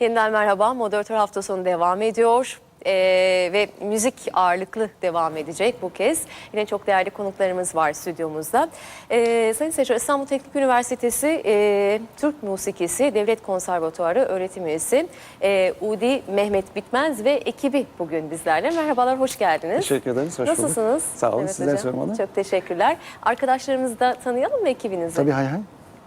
Yeniden merhaba. Moderatör hafta sonu devam ediyor. Ee, ve müzik ağırlıklı devam edecek bu kez. Yine çok değerli konuklarımız var stüdyomuzda. Ee, Sayın Seçer, İstanbul Teknik Üniversitesi e, Türk Musikisi Devlet Konservatuarı öğretim üyesi e, Udi Mehmet Bitmez ve ekibi bugün bizlerle. Merhabalar, hoş geldiniz. Teşekkür ederiz. Hoş bulduk. Nasılsınız? Sağ olun. Evet Sizler sormalı. Çok teşekkürler. Arkadaşlarımızı da tanıyalım mı ekibinizi? Tabii hay hay.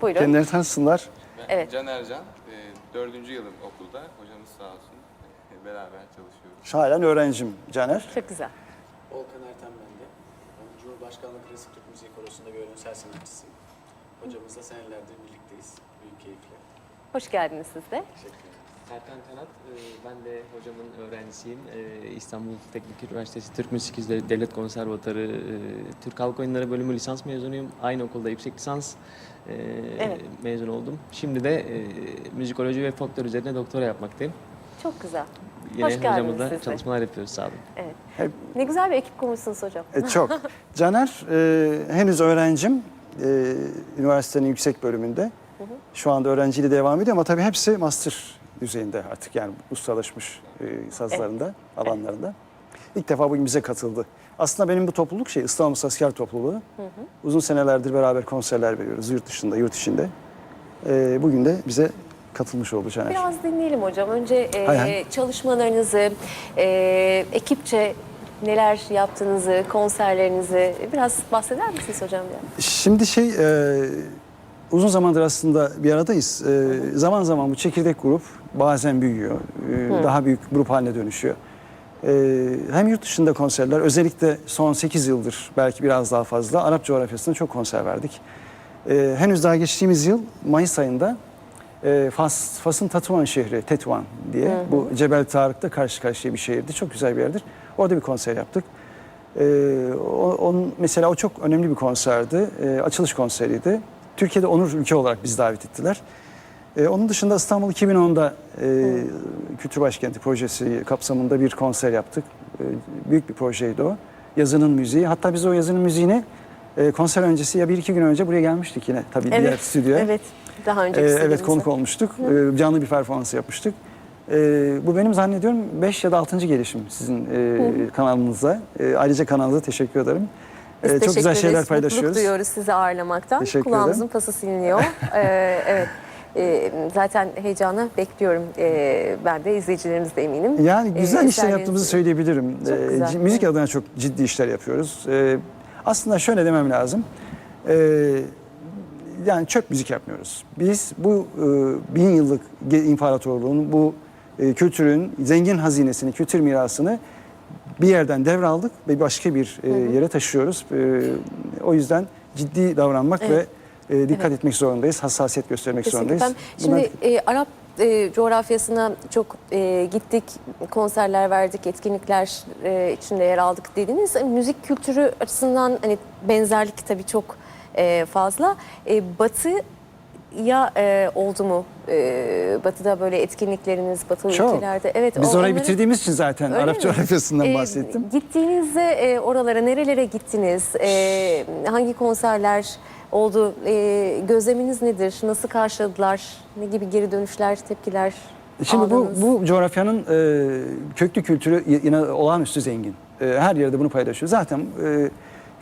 Buyurun. Kendilerini tanısınlar. Evet. Evet. Can Ercan, dördüncü yılım okulda. Hocamız sağ olsun. Beraber çalışıyoruz. Halen öğrencim Caner. Çok güzel. Volkan Ertem ben de. Ben Cumhurbaşkanlığı Klasik Türk Müziği Korosu'nda violonsel sanatçısıyım. Hocamızla senelerdir birlikteyiz. Büyük keyifle. Hoş geldiniz siz de. Teşekkür ederim. Serkan Kanat, e, ben de hocamın öğrencisiyim. E, İstanbul Teknik Üniversitesi Türk Müzik İzleri Devlet Konservatuarı e, Türk Halk Oyunları Bölümü lisans mezunuyum. Aynı okulda yüksek lisans Evet. mezun oldum. Şimdi de müzikoloji ve folklor üzerine doktora yapmaktayım. Çok güzel. Yine Hoş geldiniz hocamızla siz çalışmalar yapıyoruz sağ olun. Evet. Hep, Ne güzel bir ekip kurmuşsunuz hocam. e, çok. Caner e, henüz öğrencim. E, üniversitenin yüksek bölümünde. Şu anda öğrenciliği devam ediyor ama tabii hepsi master düzeyinde artık yani ustalaşmış e, sazlarında, alanlarında. İlk defa bugün bize katıldı. Aslında benim bu topluluk şey İstanbul Asker Topluluğu. Uzun senelerdir beraber konserler veriyoruz yurt dışında, yurt içinde. E, bugün de bize katılmış oldu Caner. Biraz dinleyelim hocam. Önce e, Hay hay. çalışmalarınızı, e, ekipçe neler yaptığınızı, konserlerinizi biraz bahseder misiniz hocam? Ya? Şimdi şey e, uzun zamandır aslında bir aradayız. E, zaman zaman bu çekirdek grup bazen büyüyor. e, Daha büyük grup haline dönüşüyor. E, hem yurt dışında konserler özellikle son 8 yıldır belki biraz daha fazla Arap coğrafyasında çok konser verdik. E, henüz daha geçtiğimiz yıl Mayıs ayında e, Fas, Fas'ın Tatuan şehri Tetuan diye bu Cebel Tarık'ta karşı karşıya bir şehirdi. Çok güzel bir yerdir. Orada bir konser yaptık. Ee, o, onun, mesela o çok önemli bir konserdi. Ee, açılış konseriydi. Türkiye'de onur ülke olarak bizi davet ettiler. Ee, onun dışında İstanbul 2010'da e, Kültür Başkenti projesi kapsamında bir konser yaptık. Ee, büyük bir projeydi o. Yazının müziği. Hatta biz o yazının müziğini e, konser öncesi ya bir iki gün önce buraya gelmiştik yine tabii diğer stüdyoya. Evet. Daha Ee, önceki evet konuk olmuştuk. Ee, canlı bir performans yapmıştık. Ee, bu benim zannediyorum 5 ya da 6. gelişim sizin e, kanalınıza. Ee, ayrıca kanalınıza teşekkür ederim. Biz Ee, çok güzel şeyler ederiz. paylaşıyoruz. Mutluluk duyuyoruz sizi ağırlamaktan. Teşekkür Kulağımızın ederim. pası siliniyor. Ee, evet. Ee, zaten heyecanı bekliyorum. Ee, ben de izleyicilerimiz de eminim. Yani güzel Ee, işler yaptığımızı söyleyebilirim. Çok güzel, c- müzik adına çok ciddi işler yapıyoruz. Ee, aslında şöyle demem lazım. Ee, yani çöp müzik yapmıyoruz. Biz bu e, bin yıllık imparatorluğun, bu e, kültürün zengin hazinesini, kültür mirasını bir yerden devraldık ve başka bir e, yere taşıyoruz. E, o yüzden ciddi davranmak Evet. ve e, dikkat etmek zorundayız, hassasiyet göstermek Kesinlikle. zorundayız. Efendim, Bunlar- Şimdi e, Arap e, coğrafyasına çok e, gittik, konserler verdik, etkinlikler e, içinde yer aldık dediniz. E, Müzik kültürü açısından hani benzerlik tabii çok e, fazla. E, batı ya e, oldu mu? E, batı'da böyle etkinlikleriniz, batılı Çok. ülkelerde. Evet, Biz o- orayı onları- bitirdiğimiz için zaten Öyle Arap coğrafyasından E, bahsettim. Gittiğinizde e, oralara nerelere gittiniz? E, hangi konserler oldu? E, gözleminiz nedir? Nasıl karşıladılar? Ne gibi geri dönüşler, tepkiler Şimdi bu, aldınız? bu coğrafyanın e, köklü kültürü yine olağanüstü zengin. E, her yerde bunu paylaşıyor. Zaten e,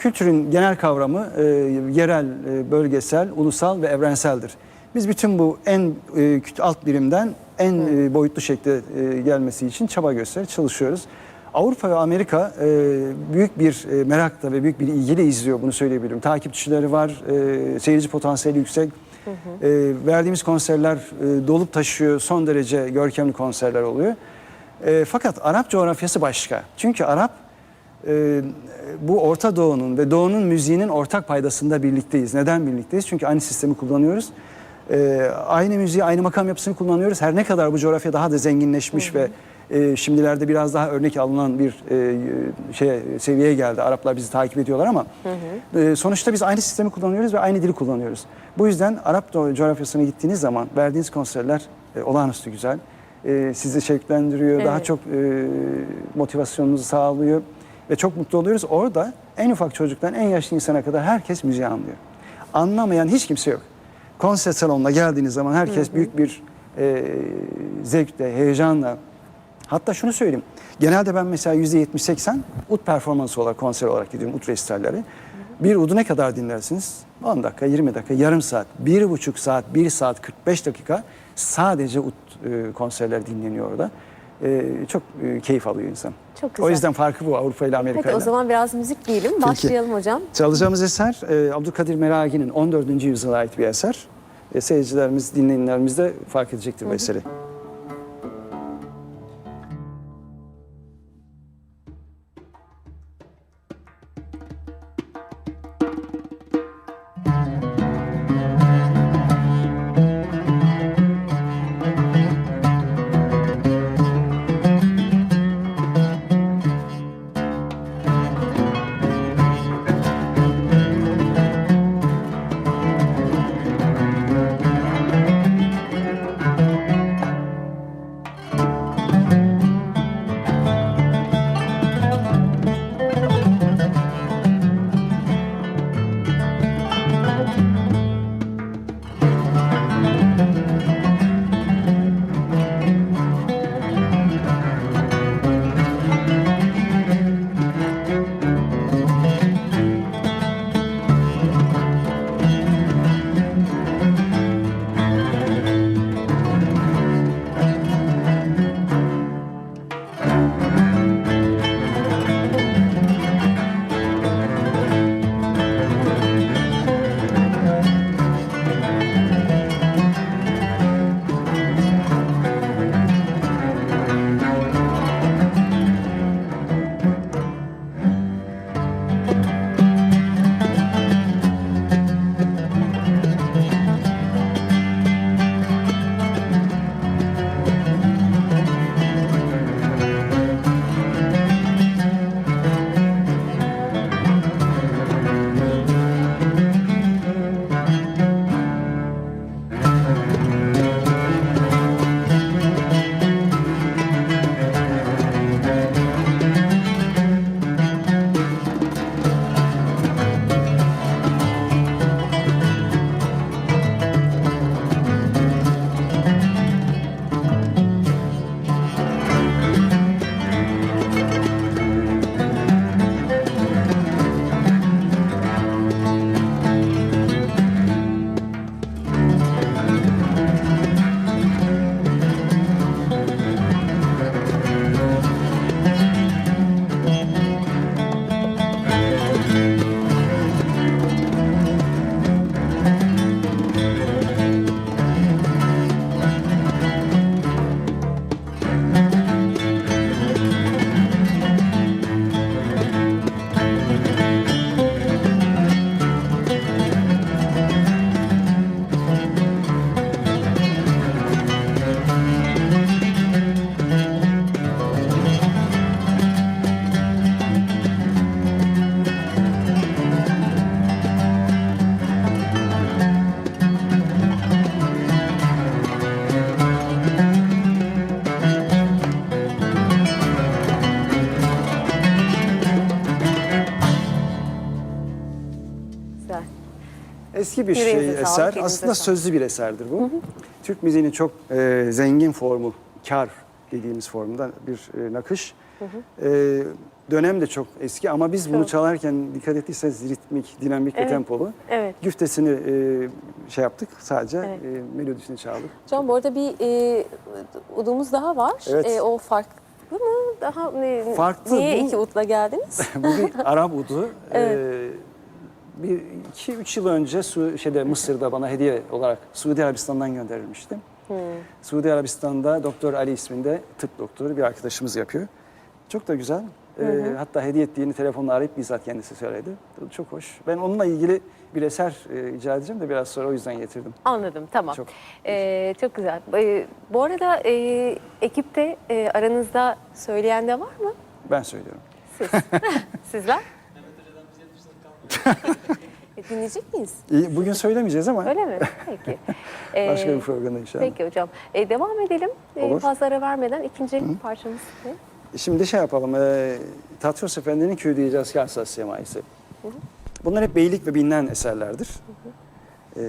kültürün genel kavramı e, yerel, e, bölgesel, ulusal ve evrenseldir. Biz bütün bu en e, alt birimden en e, boyutlu şekilde e, gelmesi için çaba göster, çalışıyoruz. Avrupa ve Amerika e, büyük bir e, merakla ve büyük bir ilgiyle izliyor bunu söyleyebilirim. Takipçileri var, e, seyirci potansiyeli yüksek. E, verdiğimiz konserler e, dolup taşıyor, son derece görkemli konserler oluyor. E, fakat Arap coğrafyası başka. Çünkü Arap e, bu Orta Doğu'nun ve Doğu'nun müziğinin ortak paydasında birlikteyiz. Neden birlikteyiz? Çünkü aynı sistemi kullanıyoruz. E, aynı müziği, aynı makam yapısını kullanıyoruz. Her ne kadar bu coğrafya daha da zenginleşmiş ve e, şimdilerde biraz daha örnek alınan bir e, şey seviyeye geldi. Araplar bizi takip ediyorlar ama e, sonuçta biz aynı sistemi kullanıyoruz ve aynı dili kullanıyoruz. Bu yüzden Arap coğrafyasına gittiğiniz zaman verdiğiniz konserler e, olağanüstü güzel. E, sizi şevklendiriyor, daha Evet. çok e, motivasyonunuzu sağlıyor ve çok mutlu oluyoruz. Orada en ufak çocuktan en yaşlı insana kadar herkes müziği anlıyor. Anlamayan hiç kimse yok. Konser salonuna geldiğiniz zaman herkes büyük bir e, zevkle, heyecanla. Hatta şunu söyleyeyim. Genelde ben mesela %70-80 ut performansı olarak, konser olarak gidiyorum, ut resitalleri. Bir udu ne kadar dinlersiniz? 10 dakika, 20 dakika, yarım saat, bir buçuk saat, 1 saat 45 dakika sadece ut e, konserler dinleniyor orada. E, çok e, keyif alıyor insan. Çok güzel. O yüzden farkı bu Avrupa ile Amerika Peki ile. o zaman biraz müzik diyelim. Başlayalım hocam. Çalacağımız eser e, Abdülkadir Meragi'nin 14. yüzyıla ait bir eser. E, seyircilerimiz, dinleyenlerimiz de fark edecektir bu eseri. Eski bir Yüreğinize şey sağlık, eser. elinize Aslında sağlık. sözlü bir eserdir bu. Türk müziğinin çok e, zengin formu, kar dediğimiz formda bir e, nakış. E, dönem de çok eski ama biz bunu çalarken dikkat ettiyseniz ritmik, dinamik ve tempolu. Evet. Güftesini e, şey yaptık sadece Evet. e, melodisini çaldık. Hocam bu arada bir e, udumuz daha var. Evet. E, o farklı mı? Daha ne, Farklı, Niye bu- iki utla geldiniz? bu bir Arap udu. Evet. Bir iki üç yıl önce Su, şeyde Mısır'da bana hediye olarak Suudi Arabistan'dan gönderilmişti. Hmm. Suudi Arabistan'da Doktor Ali isminde tıp doktoru bir arkadaşımız yapıyor. Çok da güzel. Ee, hatta hediye ettiğini telefonla arayıp bizzat kendisi söyledi. Çok hoş. Ben onunla ilgili bir eser e, icra edeceğim de biraz sonra o yüzden getirdim. Anladım tamam. Çok. E, çok güzel. E, bu arada e, ekipte e, aranızda söyleyen de var mı? Ben söylüyorum. Siz. Sizler? E, dinleyecek miyiz? İyi, bugün söylemeyeceğiz ama Öyle mi? Peki. başka bir programda inşallah. Peki hocam. E, devam edelim. E, Olur. fazla ara vermeden ikinci parçamız ne? Şimdi şey yapalım. E, Tatros Efendi'nin Köyü Diyeceğiz Karsas Semaisi. Bunlar hep beylik ve bilinen eserlerdir. E,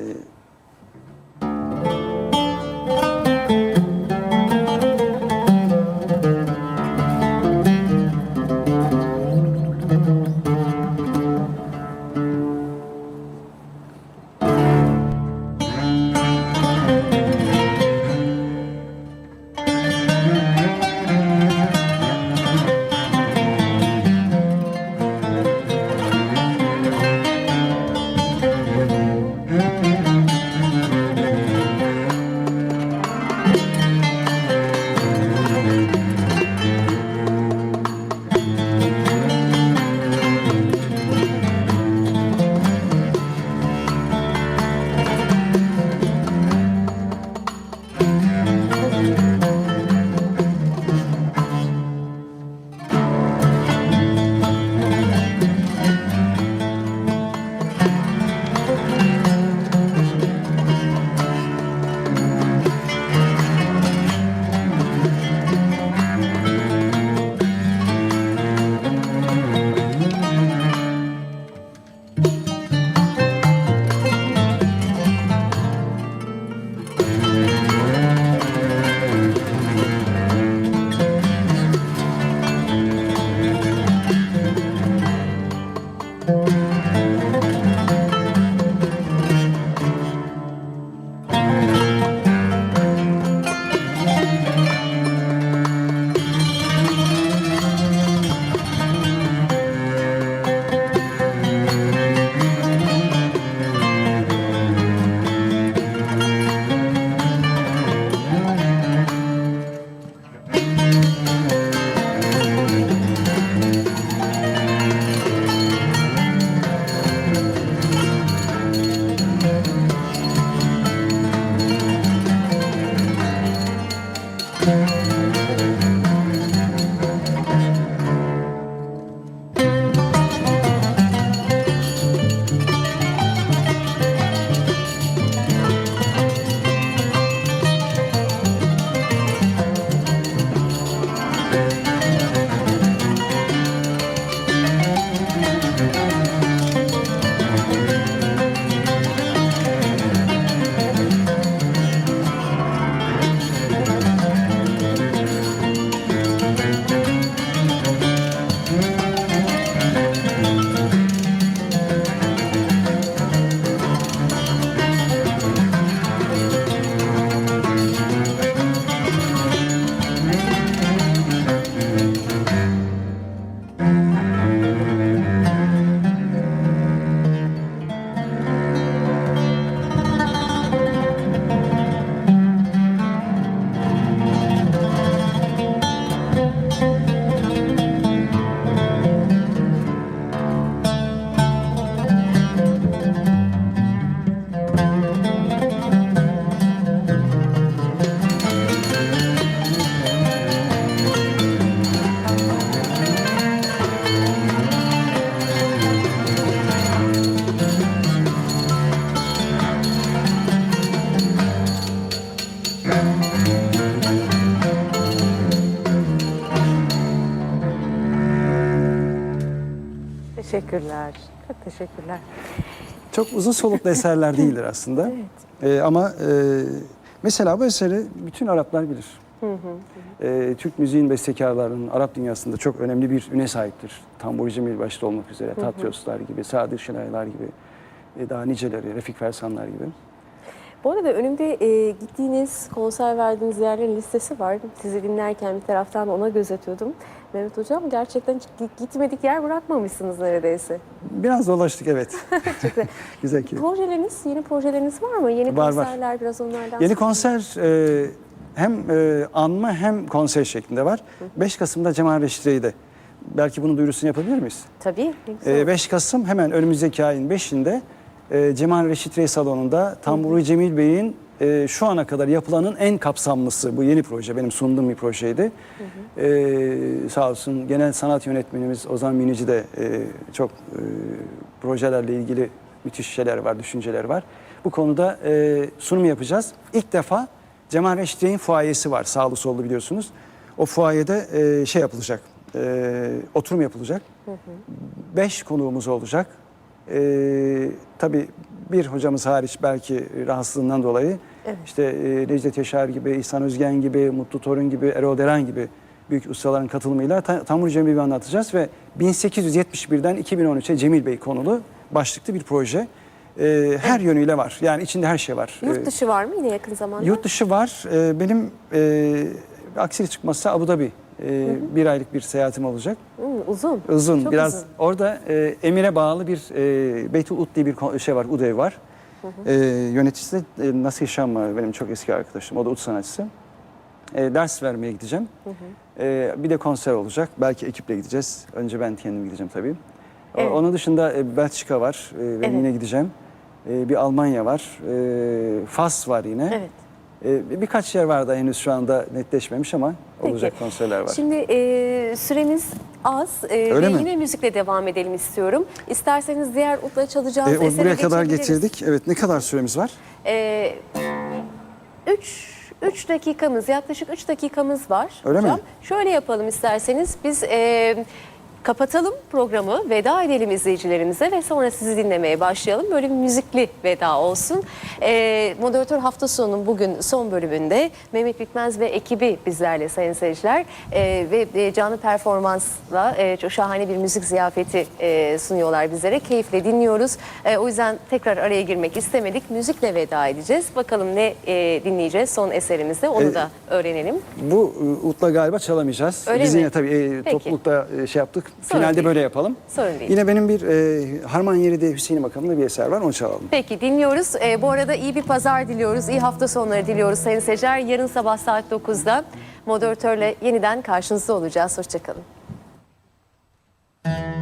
Teşekkürler. Çok teşekkürler. Çok uzun soluklu eserler değildir aslında. Ee, ama e, mesela bu eseri bütün Araplar bilir. Ee, Türk müziğin bestekarlarının Arap dünyasında çok önemli bir üne sahiptir. Tamburi Cemil başta olmak üzere, Tatyoslar gibi, Sadır Şenaylar gibi, e, daha niceleri, Refik Fersanlar gibi. Bu arada önümde e, gittiğiniz, konser verdiğiniz yerlerin listesi var. Sizi dinlerken bir taraftan ona göz atıyordum. Mehmet Hocam gerçekten gitmedik yer bırakmamışsınız neredeyse. Biraz dolaştık evet. Çok güzel. Güzel ki. Projeleriniz, yeni projeleriniz var mı? Yeni Var, var. konserler biraz onlardan Yeni konser e, hem e, anma hem konser şeklinde var. 5 Kasım'da Cemal Reşitre'de. Belki bunun duyurusunu yapabilir miyiz? Tabii. E, 5 Kasım hemen önümüzdeki ayın 5'inde e, Cemal Reşit Rey Salonu'nda Tamburi Cemil Bey'in e, şu ana kadar yapılanın en kapsamlısı bu yeni proje. Benim sunduğum bir projeydi. E, sağ olsun genel sanat yönetmenimiz Ozan Minici de e, çok e, projelerle ilgili müthiş şeyler var, düşünceler var. Bu konuda e, sunum yapacağız. İlk defa Cemal Reşit Rey'in fuayesi var sağlı sollu biliyorsunuz. O fuayede e, şey yapılacak, e, oturum yapılacak. Beş konuğumuz olacak. Ee, tabii bir hocamız hariç belki rahatsızlığından dolayı işte e, Necdet Yaşar gibi, İhsan Özgen gibi, Mutlu Torun gibi, Erol Deren gibi büyük ustaların katılımıyla Ta- Tamur Cemil'i anlatacağız ve 1871'den 2013'e Cemil Bey konulu başlıklı bir proje. Ee, her yönüyle var. Yani içinde her şey var. Yurt dışı var mı yine yakın zamanda? Yurt dışı var. Ee, benim e, aksilik çıkmazsa Abu Dhabi e, bir aylık bir seyahatim olacak. Hı, uzun. Uzun Çok biraz uzun. orada e, emire bağlı bir e, Beytul Ud diye bir şey var Udev var. E, yöneticisi de e, Nasih Şam var benim çok eski arkadaşım o da ud sanatçısı. E, ders vermeye gideceğim. E, bir de konser olacak belki ekiple gideceğiz. Önce ben kendim gideceğim tabii. Evet. Onun dışında e, Belçika var e, ben Evet. yine gideceğim. E, bir Almanya var. E, Fas var yine. Evet. Birkaç yer var da henüz şu anda netleşmemiş ama Peki. olacak konserler var. Şimdi e, süremiz az e, Öyle ve mi? yine müzikle devam edelim istiyorum. İsterseniz diğer utla çalacağımız E, o esere buraya kadar getirdik. Evet ne kadar süremiz var? E, üç, üç dakikamız, yaklaşık üç dakikamız var. Öyle mi? hocam. Şöyle yapalım isterseniz. Biz e, kapatalım programı, veda edelim izleyicilerimize ve sonra sizi dinlemeye başlayalım. Böyle bir müzikli veda olsun. E, Moderatör hafta sonu bugün son bölümünde Mehmet Bitmez ve ekibi bizlerle sayın seyirciler. E, ve e, canlı performansla e, çok şahane bir müzik ziyafeti e, sunuyorlar bizlere. Keyifle dinliyoruz. E, o yüzden tekrar araya girmek istemedik. Müzikle veda edeceğiz. Bakalım ne e, dinleyeceğiz son eserimizde onu E, da öğrenelim. Bu e, utla galiba çalamayacağız. Öyle Biz mi? yine tabii e, toplulukta e, şey yaptık. Sorun Finalde değil. böyle yapalım. Sorun değil. Yine benim bir e, Harman Yeri'de Hüseyin Makamı'nda bir eser var onu çalalım. Peki dinliyoruz. E, bu arada iyi bir pazar diliyoruz. iyi hafta sonları diliyoruz sayın seyirciler. Yarın sabah saat 9'da moderatörle yeniden karşınızda olacağız. Hoşçakalın. Müzik